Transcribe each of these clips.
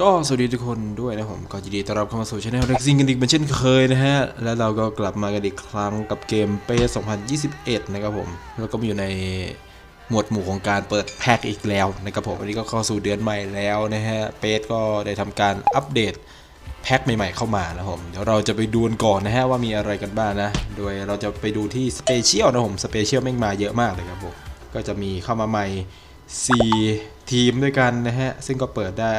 ก็สวัสดีทุกคนด้วยนะผมก็ยินดีต้อนรับเข้ามาสู่ช anel เร็กซิงกันอีกเป็นเช่นเคยนะฮะ แล้วเราก็กลับมากันอีกครั้งกับเกมเป2021 นะครับผม แล้วก็มาอยู่ในหมวดหมู่ของการเปิดแพ็กอีกแล้วนะครับผมวันนี้ก็เข้าสู่เดือนใหม่แล้วนะฮะเปสก็ได้ทำการอัปเดตแพ็คใหม่ๆเข้ามานะผมเดี๋ยวเราจะไปดูกันก่อนนะฮะว่ามีอะไรกันบ้างนะ โดยเราจะไปดูที่สเปเชียลนะผมสเปเชียลแม่งมาเยอะมากเลยครับผมก็จะมีเข้ามาใหม่ 4 ทีมด้วยกันนะฮะ ซึ่งก็เปิดได้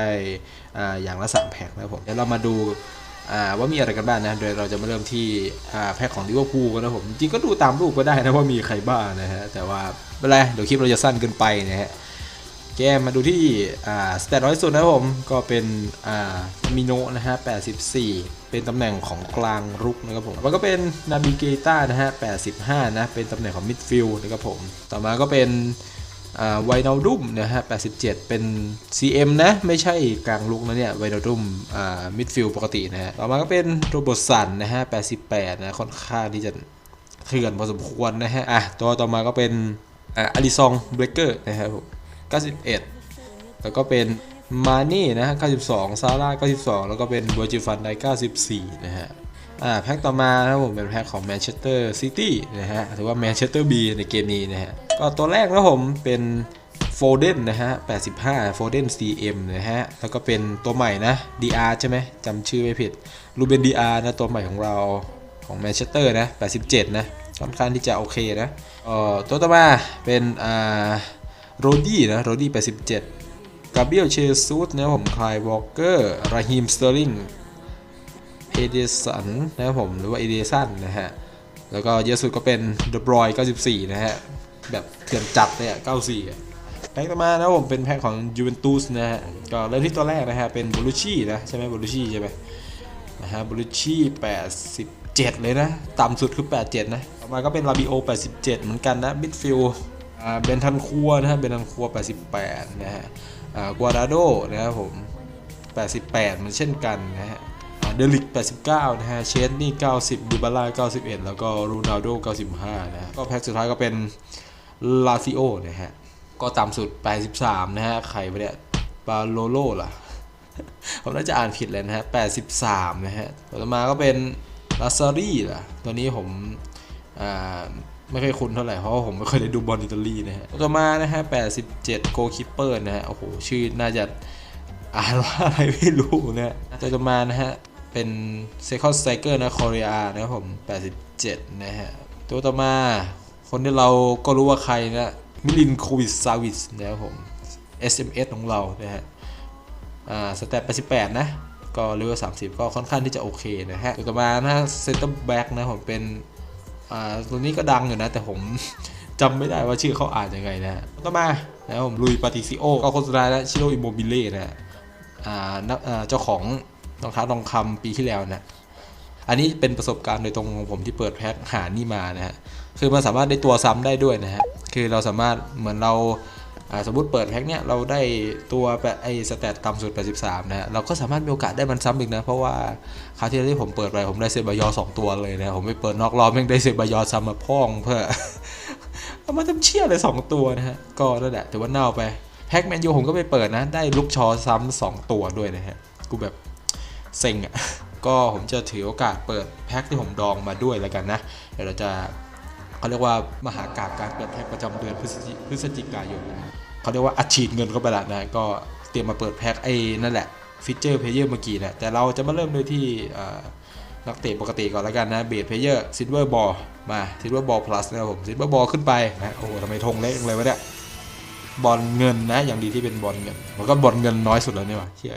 ออย่างละ3แพ็คนะครับผมเดี๋ยวเรามาดูาว่ามีอะไรกันบ้างนะ โดยเราจะมาเริ่มที่แพ็คของลิเวอร์พูลกันนะผม จริงก็ดูตามรูปก็ได้นะว่ามีใครบ้างนะฮะ แต่ว่าไม่เป็นไรเดี๋ยวคลิปเราจะสั้นเกินไปนะฮะแกมมาดูที่สเตตน้อยสุดนะผม ก็เป็นมิโนะนะฮะ 84 เป็นตำแหน่งของกลางรุกนะครับผมแล้วก็เป็นนาบิเกต้านะฮะ 85 นะ เป็นตำแหน่งของมิดฟิลด์นะครับผม ต่อมาก็เป็น ไวนาลดุมนะฮะ 87 เป็น CM นะ ไม่ใช่กลางรุกนะเนี่ย ไวนาลดุมอ่ามิดฟิลด์ปกตินะฮะ ต่อมาก็เป็นโรบอตสันนะฮะ 88 นะ ค่อนข้างที่จะเถื่อนพอสมควรนะฮะ อะ ตัวต่อมาก็เป็นอาอลิซองเบรกเกอร์นะครับผม91 แล้วก็เป็นมานี่นะฮะ 92 ซาร่า 92 แล้วก็เป็นเวอร์จิฟันได94 นะฮะอ่าแพ็คต่อมานะครับผมเป็นแพ็คของแมนเชสเตอร์ซิตี้นะฮะถือว่าแมนเชสเตอร์บีในเกมนี้นะฮะ ก็ตัวแรกนะผมเป็นโฟเดนนะฮะ 85 โฟเดน CM นะฮะ แล้วก็เป็นตัวใหม่นะ DR ใช่ไหมจำชื่อไม่ผิดรูเบน DR นะ ตัวใหม่ของเราของแมนเชสเตอร์นะ 87 นะค่อนข้างที่จะโอเคนะเอ่อตัวต่อมาเป็นอ่าโรดี้นะ โรดี้ 87 กาเบียลเชซูสนะผมคลายวอลเกอร์ราฮิมสเตอร์ลิงเอเดสันนะครับผม หรือว่าเอเดสันนะฮะ แล้วก็เยอะสุดก็เป็นเดบรอย 94 นะฮะ แบบเถื่อนจัดเลยอะ 94อะแพ็คต่อมานะผมเป็นแพ็คของยูเวนตุสนะฮะ ก็เริ่มที่ตัวแรกนะฮะ เป็นบูรุชี่นะ ใช่ไหมบูรุชี่ใช่ไหมนะฮะบูรุชี่87 เลยนะ ต่ำสุดคือ 87 นะ ต่อมาก็เป็นลาบิโอ 87 เหมือนกันนะมิดฟิลอ่าเบนทันคัวนะฮะ เบนทันคัว 88 นะฮะอ่ากวาดาโดนะครับผม 88เหมือนเช่นกันนะฮะเดลิก 89 นะฮะ เชนนี่ 90ดูบาร่า91 แล้วก็รูนาโด 95 นะฮะก็แพ็คสุดท้ายก็เป็น ลาซิโอนะฮะ ก็ต่ำสุด 83 นะฮะ ใครไปเนี่ยปาโลโลล่ะ ผมน่าจะอ่านผิดเลยนะฮะ 83 นะฮะ ต่อมาก็เป็นลาซารีล่ะ ตัวนี้ผมไม่ค่อยคุ้นเท่าไหร่ เพราะว่าผมไม่เคยได้ดูบอลอิตาลีนะฮะ ต่อมานะฮะ 87 โกคิปเปอร์นะฮะ โอ้โห ชื่อน่าจะอ่านว่าอะไรไม่รู้นะฮะตัวต่อมานะฮะ เป็นเซคอนสไตเกอร์นะคอริอานะผม 87 นะฮะ ตัวต่อมา คนที่เราก็รู้ว่าใครนะมิลินโควิดซาวิสนะครับผม SMS ของเรานะฮะอ่าสแตท88นะก็เลเวล30ก็ค่อนข้างที่จะโอเคนะฮะต่อมานะเซนเตอร์แบ็กนะผมเป็นอ่าตัวนี้ก็ดังอยู่นะ แต่ผมจำไม่ได้ว่าชื่อเขาอ่านยังไงนะต่อมานะผมลุยปาติซิโอก็โฆษณาและชิโรอิโมบิเล่นะฮะอ่านักเจ้าของรองเท้าทองคำปีที่แล้วนะ อันนี้เป็นประสบการณ์โดยตรงของผมที่เปิดแพ็คหานี่มานะฮะคือมันสามารถได้ตัวซ้ำได้ด้วยนะฮะคือเราสามารถเหมือนเราสมมติเปิดแพ็คเนี้ยเราได้ตัวไอสแตทต่ำสุด 83นะฮะเราก็สามารถมีโอกาสได้มันซ้ำอีกนะ เพราะว่าคราวที่แล้วที่ผมเปิดไปผมได้เซบายอสองตัวเลยนะ ผมไปเปิดนอกรอบแม่งได้เซบายอซ้ำมาพ่องเพื่อเอามาทำเชี่ยเลยสองตัวนะฮะ ก็นั่นแหละแต่ว่าเน่าไป แพ็คแมนยูผมก็ไปเปิดนะ ได้ลูกชอซ้ำสองตัวด้วยนะฮะ กูแบบเซ็งอะ ก็ผมจะถือโอกาสเปิดแพ็คที่ผมดองมาด้วยแล้วกันนะ เดี๋ยวเราจะเขาเรียกว่ามหากาบการเปิดแพ็คประจำเดือนพฤศจิกายนนะเขาเรียกว่าอัดฉีดเงินเข้าไปละนะก็เตรียมมาเปิดแพ็คไอ้นั่นแหละฟิเจอร์เพลเยอร์เมื่อกี้นะแต่เราจะมาเริ่มด้วยที่นักเตะปกติก่อนแล้วกันนะเบสเพลเยอร์ซิลเวอร์บอลมาซิลเวอร์บอลพลัสนะครับผมซิลเวอร์บอลขึ้นไปนะโอ้โหทำไมธงเล็กเลยวะเนี่ยบอลเงินนะอย่างดีที่เป็นบอลเงินมันก็บอลเงินน้อยสุดแล้วนี่หว่าเชี่ย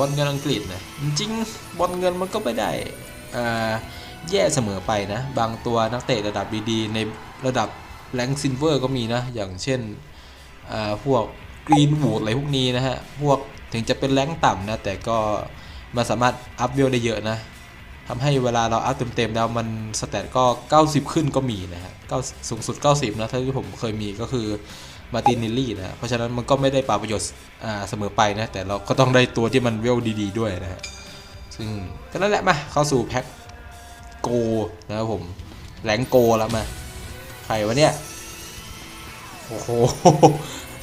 บอลเงินอังกฤษนะจริงบอลเงินมันก็ไม่ได้แย่เสมอไปนะ บางตัวนักเตะระดับดีๆในระดับแรงซินเวอร์ก็มีนะ อย่างเช่นพวกกรีนวูดอะไรพวกนี้นะฮะ พวกถึงจะเป็นแรงต่ำนะ แต่ก็มันสามารถอัพเวลได้เยอะนะทำให้เวลาเราอัพเต็มๆแล้วมันสแตทก็ 90 ขึ้นก็มีนะฮะสูงสุด 90 นะเท่าที่ผมเคยมีก็คือ มาตินิลลี่นะเพราะฉะนั้นมันก็ไม่ได้ปราประโยชน์อ่าเสมอไปนะ แต่เราก็ต้องได้ตัวที่มันเวลดี ๆ ด้วยนะฮะซึ่งก็นั่นแหละมาเข้าสู่แพ็คโกนะครับผมแหลงโกแล้วมาใครวะเนี่ยโอ้โห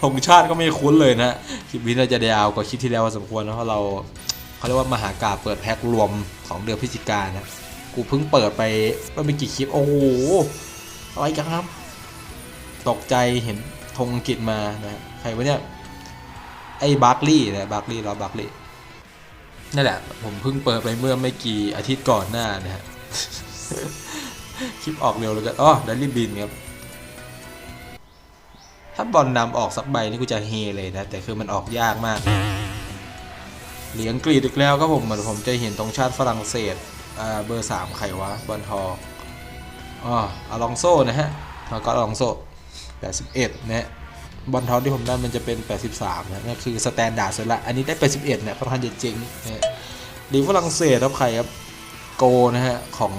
ธงชาติก็ไม่คุ้นเลยนะคลิปนี้น่าจะยาวกว่าคลิปที่แล้วพอสมควรนะเพราะเราเขาเรียกว่ามหากาเปิดแพ็ครวมของเดือนพฤศจิกายนนะกูเพิ่งเปิดไปไม่เป็นกี่คลิปโอ้โหอะไรกันครับ ตกใจเห็น ธงอังกฤษมานะใครวะเนี่ยไอ้บาร์คลีย์นะบาร์คลีย์เราบาร์คลีย์นั่นแหละ ผมเพิ่งเปิดไปเมื่อไม่กี่อาทิตย์ก่อนหน้านะฮะคลิปออกเร็วเลยกันอ๋อดัลลี่บินครับ ถ้าบอลนำออกสักใบนี่กูจะเฮเลยนะ แต่คือมันออกยากมากเหลียงกรีดอีกแล้วครับผมเหมือนผมจะเห็นตรงชาติฝรั่งเศสอ่าเบอร์สามใครวะบอลทองอ๋ออลองโซ่นะฮะแล้วก็อลองโซ่ 81นะบอลทองที่ผมได้มันจะเป็น 83นะนั่นคือสแตนดาร์ดสุดละอันนี้ได้ 81เนี่ยค่อนข้างจะเจ๋งนะฮะลีฝรั่งเศสครับใครครับโกนะฮะของ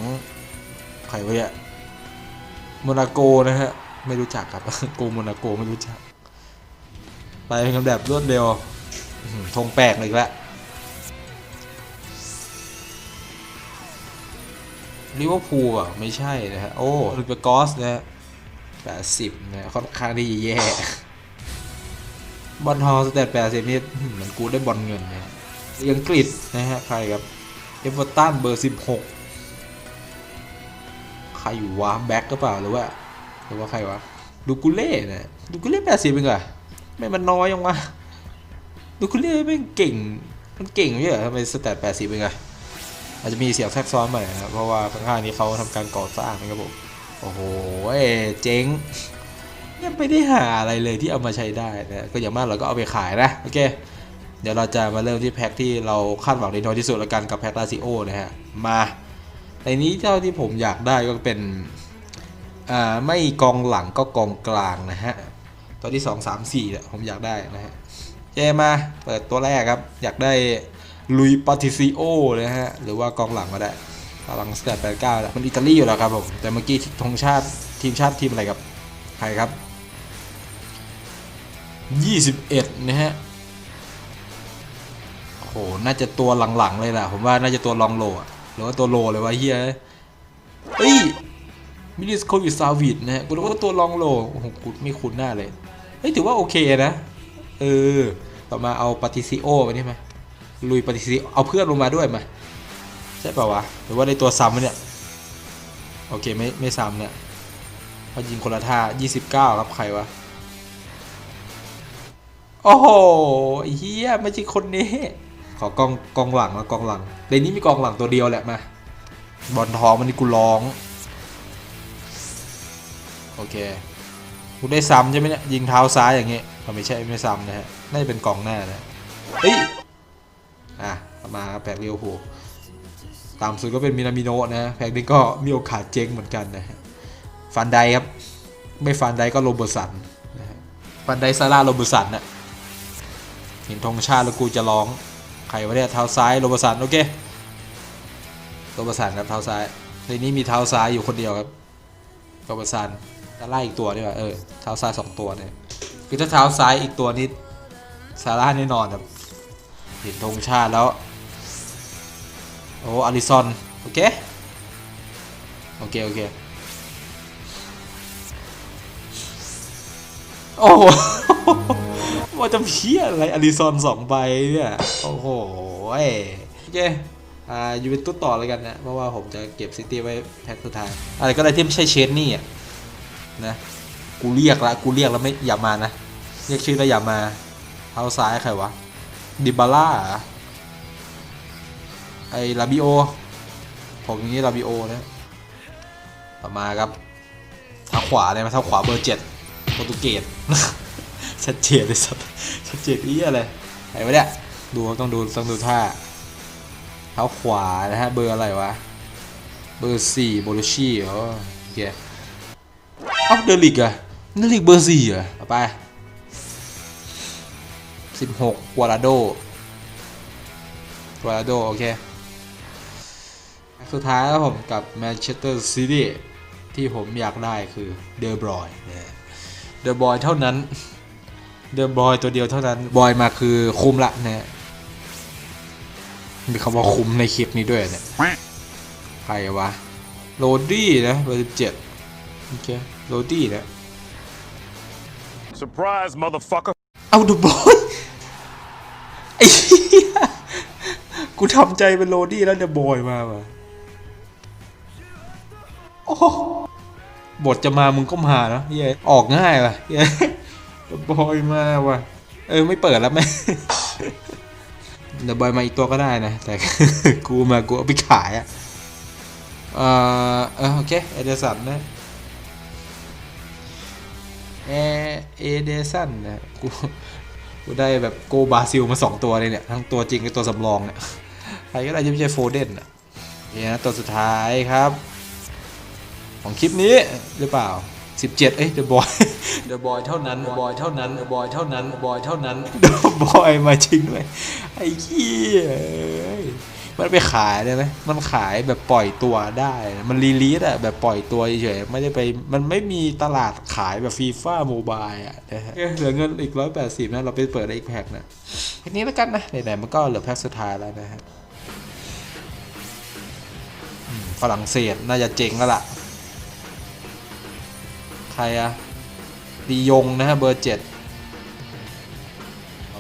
ใครวะเนี่ยโมนาโกนะฮะไม่รู้จักครับโกโมนาโกไม่รู้จัก ไปเป็นคำแบบรวดเร็วอื้อหือธงแปลกเลยอีกแล้วลิเวอร์พูลอะไม่ใช่นะฮะโอ้ลูเปกอสนะฮะ แปดสิบนะค่อนข้างที่จะแย่ บอลทอสเตตแปดสิบนี่เหมือนกูได้บอลเงินนะอังกฤษนะฮะใครครับ เอเวอร์ตันเบอร์สิบหกใครอยู่วะแบ็กก็เปล่าหรือว่าหรือว่าใครวะดูกุเล่นะดูกุเล่แปดสิบเองเหรอไม่มันน้อยยังวะดูกุเล่ไม่งเก่งมันเก่งเหรอทำไมสแตทแปดสิบเองอะอาจจะมีเสียงแทรกซ้อนมาหน่อยนะครับเพราะว่าข้างๆนี้เขาทำการก่อสร้างนะครับผม โอ้โหเจ๊งยังไม่ได้หาอะไรเลยที่เอามาใช้ได้นะก็อย่างมากเราก็เอาไปขายนะโอเค เดี๋ยวเราจะมาเริ่มที่แพ็คที่เราคาดหวังในน้อยที่สุดแล้วกันกับแพ็คลาซิโอนะฮะมาในนี้เจ้าที่ผมอยากได้ก็เป็นอ่าไม่กองหลังก็กองกลางนะฮะตัวที่ 2 3 4เนี่ยผมอยากได้นะฮะเจมาเปิดตัวแรกครับ อยากได้ลุยปาติซิโอนะฮะหรือว่ากองหลังก็ได้ กำลังสเตทแปดเก้าแล้วมันอิตาลีอยู่แล้วครับผม แต่เมื่อกี้ธงชาติทีมชาติทีมอะไรครับใครครับ21นะฮะโอ้โห น่าจะตัวหลังๆเลยแหละผมว่าน่าจะตัวลองโลอะหรือว่าตัวโลเลยวะเฮียเฮ้ยมินิสโควิดซาวิดนะฮะกูรู้ว่าตัวลองโลโอ้โหกูไม่คุ้นหน้าเลยเฮ้ยถือว่าโอเคนะเออต่อมาเอาปาติซิโอไปนี่ไหมลุยปาติซิโอเอาเพื่อนลงมาด้วยมา ใช่ป่าวะหรือว่าได้ตัวซ้ำเนี่ย โอเคไม่ไม่ซ้ำเนี่ยเพอยิงคนละท่า 29 ครับใครวะ โอ้โหเฮียไม่ใช่คนนี้ ขอกองกองหลังแล้วกองหลังในนี้มีกองหลังตัวเดียวแหละมา บอลทองมันนี่กูร้อง โอเคกูได้ซ้ำใช่ไหมเนี่ยยิงเท้าซ้ายอย่างเงี้ยมันไม่ใช่ไม่ซ้ำนะฮะน่าจะเป็นกองหน้านะเฮ้ยอะมาแพ็กเรียวผู ตามสุดก็เป็นมินามิโนะนะแพ็กนี้ก็มีโอกาสเจ๊งเหมือนกันนะฟันไดครับ ไม่ฟันไดก็โรเบอร์สันนะฟันไดซาร่าโรเบอร์สันน่ะเห็นธงชาติแล้วกูจะร้อง ใครวะเนี่ยเท้าซ้ายโรเบอร์สันโอเคโรเบอร์สันครับเท้าซ้ายในนี้มีเท้าซ้ายอยู่คนเดียวครับโรเบอร์สันแล้วไล่อีกตัวดีกว่าเออเท้าซ้ายสองตัวเนี่ยคือถ้าเท้าซ้ายอีกตัวนี้ซาร่าแน่นอนครับเห็นธงชาติแล้ว โอ้อาริซอน โอเค โอเค โอเค โอ้โหว่าจะเพี้ยอะไรอาริซอนสองใบเนี่ย โอ้โหเอ้ยโอเคอ่ายูเวนตุสต่อเลยกันนะ เพราะว่าผมจะเก็บซิตี้ไว้แพ็คสุดท้าย อะไรก็ได้ที่ไม่ใช่เชนนี่อะนะ กูเรียกละ กูเรียกแล้วไม่อย่ามานะ เรียกชื่อแล้วอย่ามา เท้าซ้ายใครวะ ดิบาร่า ไอ้ลาบิโอผมอย่างนี้ลาบิโอนะต่อมาครับเท้าขวาเลยมเท้าขวาเบอร์เจ็ดโปรตุเกสชัดเจนเลยสัสชัดเจนนี่อะไรไหนวะเนี่ยดูต้องดูต้องดูท่าเท้าขวานะฮะเบอร์อะไรวะเบอร์สี่โบลูชี่อ๋อโอเคอ้าเดลิกอะเดลิกเบอร์สี่อะเอไปสิบหกวาราโดวาราโดโอเค สุดท้ายแล้วผมกับแมนเชสเตอร์ซิตี้ที่ผมอยากได้คือเดอบรอยเดอบอยเท่านั้น เดอบอยตัวเดียวเท่านั้น บอยมาคือคุมละนะมีคำว่าคุมในคลิปนี้ด้วยเนี่ย ใครวะ โรดี้นะเบอร์สิบเจ็ดโอเค โรดี้เนี่ย Surprise, motherfucker. เอาเดอะบอยไอ้เหี้ยกูทำใจเป็นโรดี้แล้วเดอะบอยมาว่ะ โอ้บทจะมามึงก็มาเนาะเฮียออกง่ายว่ะเฮียเดบอยมาว่ะ เออไม่เปิดแล้วไหมเดบอยมาอีกตัวก็ได้นะ แต่กูมากูเอาไปขายอะเออเออโอเคเอเดสันนะเอเอเดสันนะกูกูได้แบบโกบาซิลมาสองตัวเลยเนี่ย ทั้งตัวจริงกับตัวสำรองเนี่ยใครก็ได้ที่ไม่ใช่โฟเดนอะเนี่ยนะตัวสุดท้ายครับ ของคลิปนี้หรือเปล่า 17 เอ้ย The Boy The Boy เท่านั้น The Boy เท่านั้น The Boy เท่านั้น The Boy เท่านั้น The Boy มาจริงด้วยไอ้เหี้ยเอ้ยมันไปขายได้ไหมมันขายแบบปล่อยตัวได้นะมันรีลีสอะแบบปล่อยตัวเฉยๆ ไม่ได้ไป มันไม่มีตลาดขายแบบฟีฟ่าโมบายอะนะฮะเอ้ยเหลือเงินอีก180นะ เราไปเปิดได้อีกแพ็คนะทีนี้แล้วกันนะ ไหนๆ มันก็เหลือแพ็คสุดท้ายแล้วนะฮะอืมฝรั่งเศสน่าจะเจ๋งแล้วล่ะใครอะดียงนะฮะเบอร์เจ็ด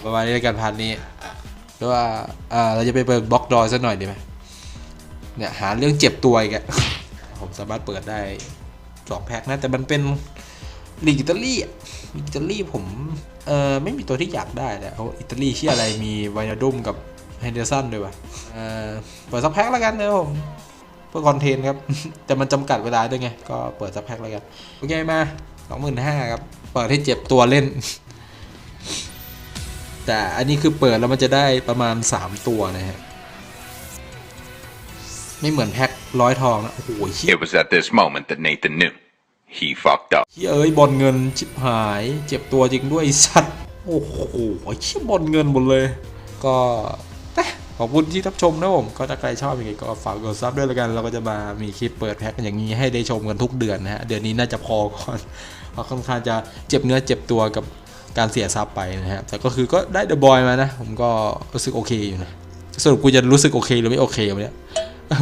ประมาณนี้แล้วกันพันนี้หรือว่าอ่าเราจะไปเปิดบล็อกดอยสักหน่อยดีไหมเนี่ยหาเรื่องเจ็บตัวอีกอะผมสามารถเปิดได้สองแพ็คนะ แต่มันเป็นลีกอิตาลีอะลีกอิตาลีผมเออไม่มีตัวที่อยากได้เลยเพราะอิตาลีที่อะไรมีไวนาดุมกับเฮนเดอร์สันด้วยวะเออเปิดสักแพ็คแล้วกันนะผม เพื่อคอนเทนต์ครับ แต่มันจำกัดเวลาด้วยไง ก็เปิดสักแพ็คแล้วกัน โอเคมาสองหมื่นห้าครับ เปิดให้เจ็บตัวเล่น แต่อันนี้คือเปิดแล้วมันจะได้ประมาณ 3 ตัวนะฮะ ไม่เหมือนแพ็คร้อยทองนะ โอ้โหเฮีย It was at this moment that Nathan knew. He fucked up. เฮียเอ้ยบอลเงินชิบหาย เจ็บตัวจริงด้วยไอ้สัตว์ โอ้โหเชี่ยบอลเงินหมดเลย ก็เอ๊ะ ขอบคุณที่รับชมนะผมก็ถ้าใครชอบยังไงก็ฝากกดซับด้วยแล้วกันเราก็จะมามีคลิปเปิดแพ็คกันอย่างนี้ให้ได้ชมกันทุกเดือนนะฮะเดือนนี้น่าจะพอก่อนเพราะค่อนข้างจะเจ็บเนื้อเจ็บตัวกับการเสียซับไปนะฮะแต่ก็คือก็ได้เดอะบอยมานะ ผมก็รู้สึกโอเคอยู่นะสรุปกูจะรู้สึกโอเคหรือไม่โอเควะเนี่ย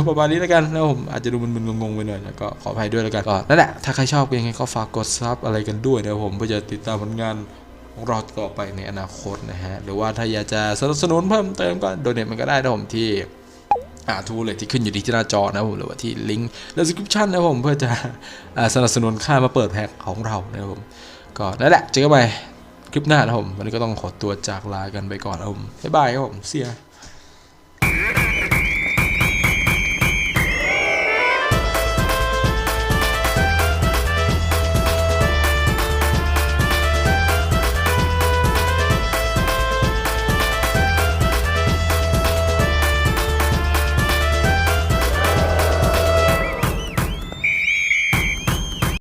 ประมาณนี้แล้วกันแล้วผมอาจจะดูมึนๆงงๆไปหน่อยแล้วก็ขออภัยด้วยแล้วกันก็นั่นแหละถ้าใครชอบยังไงก็ฝากกดซับอะไรกันด้วยนะครับผมเพื่อจะติดตามผลงาน ของเราต่อไปในอนาคตนะฮะ หรือว่าถ้าอยากจะสนับสนุนเพิ่มเติมก็โดเนทมันก็ได้นะผมที่อ่าทูเลยที่ขึ้นอยู่ที่หน้าจอนะผมหรือว่าที่ลิงก์และสคริปชันนะผมเพื่อจะอ่าสนับสนุนค่ามาเปิดแพ็คของเรานะผมก็นั่นแหละเจอกันใหม่คลิปหน้านะผมวันนี้ก็ต้องขอตัวจากลากันไปก่อนนะครับผมบ๊ายบายครับผมเสีย